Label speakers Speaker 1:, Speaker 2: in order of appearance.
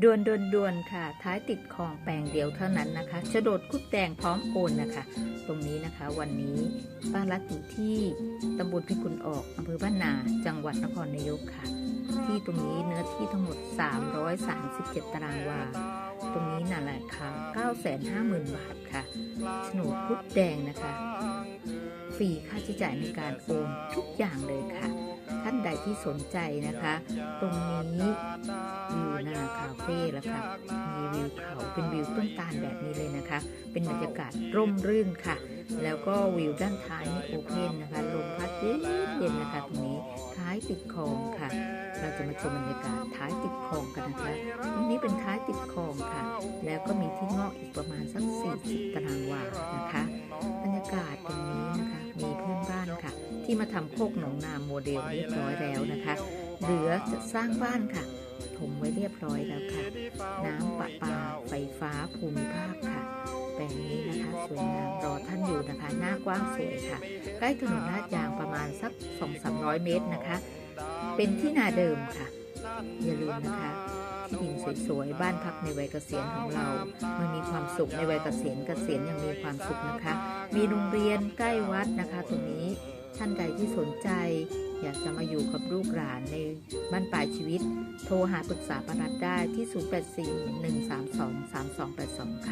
Speaker 1: ดวนดวนดวนค่ะ ท้ายติดคองแปลงเดียวเท่านั้นนะคะโฉนดคุดแดงพร้อมโอนนะคะ ตรงนี้นะคะ วันนี้ป้ารัฐอยู่ที่ตำบลพิกุลออกอำเภอบ้านนา จังหวัดนครนายกค่ะ ที่ตรงนี้เนื้อที่ทั้งหมด 337 ตารางวา ตรงนี้น่ะราคา950,000 บาทค่ะโฉนดคุดแดงนะคะ ฟรีค่าใช้จ่ายในการโอนทุกอย่างเลยค่ะานใดที่สนใจนะคะ ตรงนี้วิวนาคาเฟ่แล้วค่ะ มีวิวเขาเป็นวิวต้นตาลแบบนี้เลยนะคะ เป็นบรรยากาศร่มรื่นค่ะ แล้วก็วิวด้านท้ายนี่โอเพนนะคะ ลมพัดเย็นนๆนะคะตรงนี้ท้ายติดคลองค่ะ เราจะมาชมบรรยากาศท้ายติดคลองกันนะคะตรงนี้เป็นท้ายติดคลองค่ะ แล้วก็มีที่งอกอีกประมาณสัก40ตารางวานะคะ ที่มาทำโคกหนองนาโมเดลเรียบร้อยแล้วนะคะ เหลือจะสร้างบ้านค่ะ ถมไว้เรียบร้อยแล้วค่ะ น้ำประปาไฟฟ้าภูมิภาคค่ะแปลงนี้นะคะสวยงามรอท่านอยู่นะคะ หน้ากว้างสวยค่ะ ใกล้ถนนลาดยางประมาณสัก 2-300 เมตรนะคะ เป็นที่นาเดิมค่ะ อย่าลืมนะคะที่ดินสวยๆ บ้านพักในวัยเกษียณของเรา มันมีความสุขในวัยเกษียณ เกษียณยังมีความสุขนะคะ มีโรงเรียนใกล้วัดนะคะ ตรงนี้ ท่านใดที่สนใจ อยากจะมาอยู่กับลูกหลานในบ้านปลายชีวิต โทรหาปรึกษาประรัฐได้ที่ 0841323282 ค่ะ